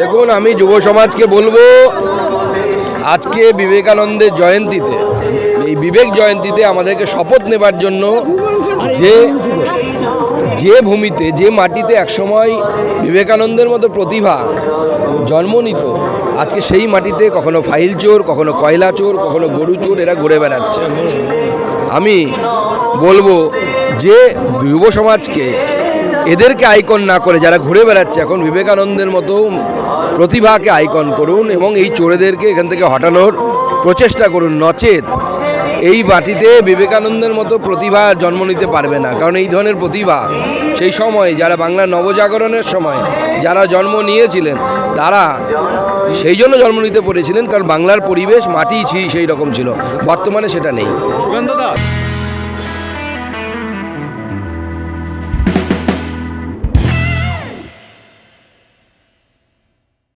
দেখুন, আমি যুব সমাজকে বলব, আজকে বিবেকানন্দের জয়ন্তীতে, এই বিবেক জয়ন্তীতে আমাদেরকে শপথ নেবার জন্য যে যে ভূমিতে, যে মাটিতে একসময় বিবেকানন্দের মতো প্রতিভা জন্ম নিত, আজকে সেই মাটিতে কখনো ফাইল চোর, কখনো কয়লা চোর, কখনো গরু চোর, এরা ঘুরে বেড়াচ্ছে। আমি বলব যে যুব সমাজকে এদেরকে আইকন না করে, যারা ঘুরে বেড়াচ্ছে এখন, বিবেকানন্দের মতো প্রতিভাকে আইকন করুন এবং এই চোরেদেরকে এখান থেকে হটানোর প্রচেষ্টা করুন। নচেত এই মাটিতে বিবেকানন্দের মতো প্রতিভা জন্ম নিতে পারবে না, কারণ এই ধরনের প্রতিভা সেই সময় যারা বাংলা নবজাগরণের সময় যারা জন্ম নিয়েছিলেন, তারা সেই জন্য জন্ম নিতে পেরেছিলেন, কারণ বাংলার পরিবেশ মাটি সেই রকম ছিল। বর্তমানে সেটা নেই। সুকান্ত দা